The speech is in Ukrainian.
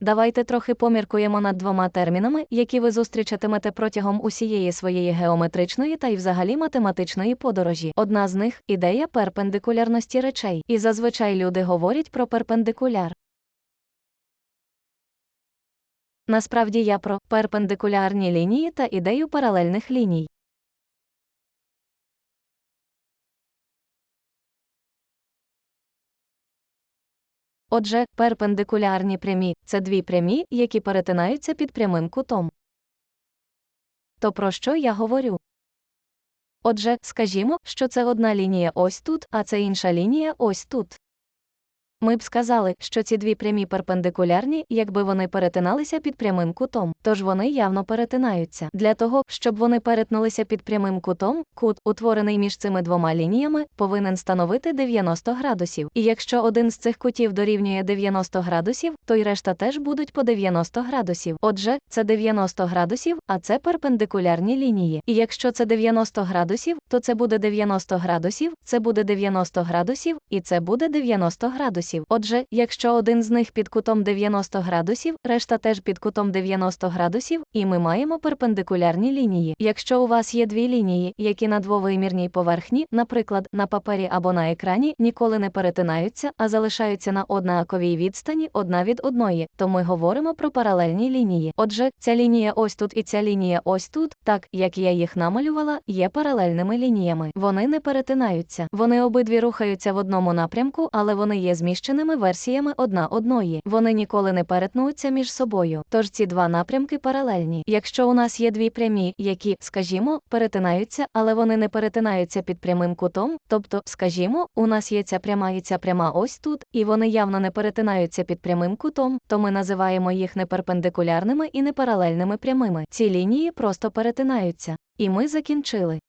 Давайте трохи поміркуємо над двома термінами, які ви зустрічатимете протягом усієї своєї геометричної та й взагалі математичної подорожі. Одна з них ідея перпендикулярності речей. І зазвичай люди говорять про перпендикуляр. Насправді я про перпендикулярні лінії та ідею паралельних ліній. Отже, перпендикулярні прямі це дві прямі, які перетинаються під прямим кутом. То про що я говорю? Отже, скажімо, що це одна лінія ось тут, а це інша лінія ось тут. Ми б сказали, що ці дві прямі перпендикулярні, якби вони перетиналися під прямим кутом, тож вони явно перетинаються. Для того, щоб вони перетнулися під прямим кутом, кут, утворений між цими двома лініями, повинен становити 90 градусів. І якщо один з цих кутів дорівнює 90 градусів, то й решта теж будуть по 90 градусів. Отже, це 90 градусів, а це перпендикулярні лінії. І якщо це 90 градусів, то це буде 90 градусів, це буде 90 градусів, і це буде 90 градусів. Отже, якщо один з них під кутом 90 градусів, решта теж під кутом 90 градусів, і ми маємо перпендикулярні лінії. Якщо у вас є дві лінії, які на двовимірній поверхні, наприклад, на папері або на екрані, ніколи не перетинаються, а залишаються на однаковій відстані одна від одної, то ми говоримо про паралельні лінії. Отже, ця лінія ось тут і ця лінія ось тут, так як я їх намалювала, є паралельними лініями. Вони не перетинаються. Вони обидві рухаються в одному напрямку, але вони є зміщеними версіями одна одної. Вони ніколи не перетнуться між собою. Тож ці два напрямки паралельні. Якщо у нас є дві прямі, які, скажімо, перетинаються, але вони не перетинаються під прямим кутом, тобто, скажімо, у нас є ця пряма і ця пряма ось тут, і вони явно не перетинаються під прямим кутом, то ми називаємо їх не перпендикулярними і не паралельними прямими. Ці лінії просто перетинаються. І ми закінчили.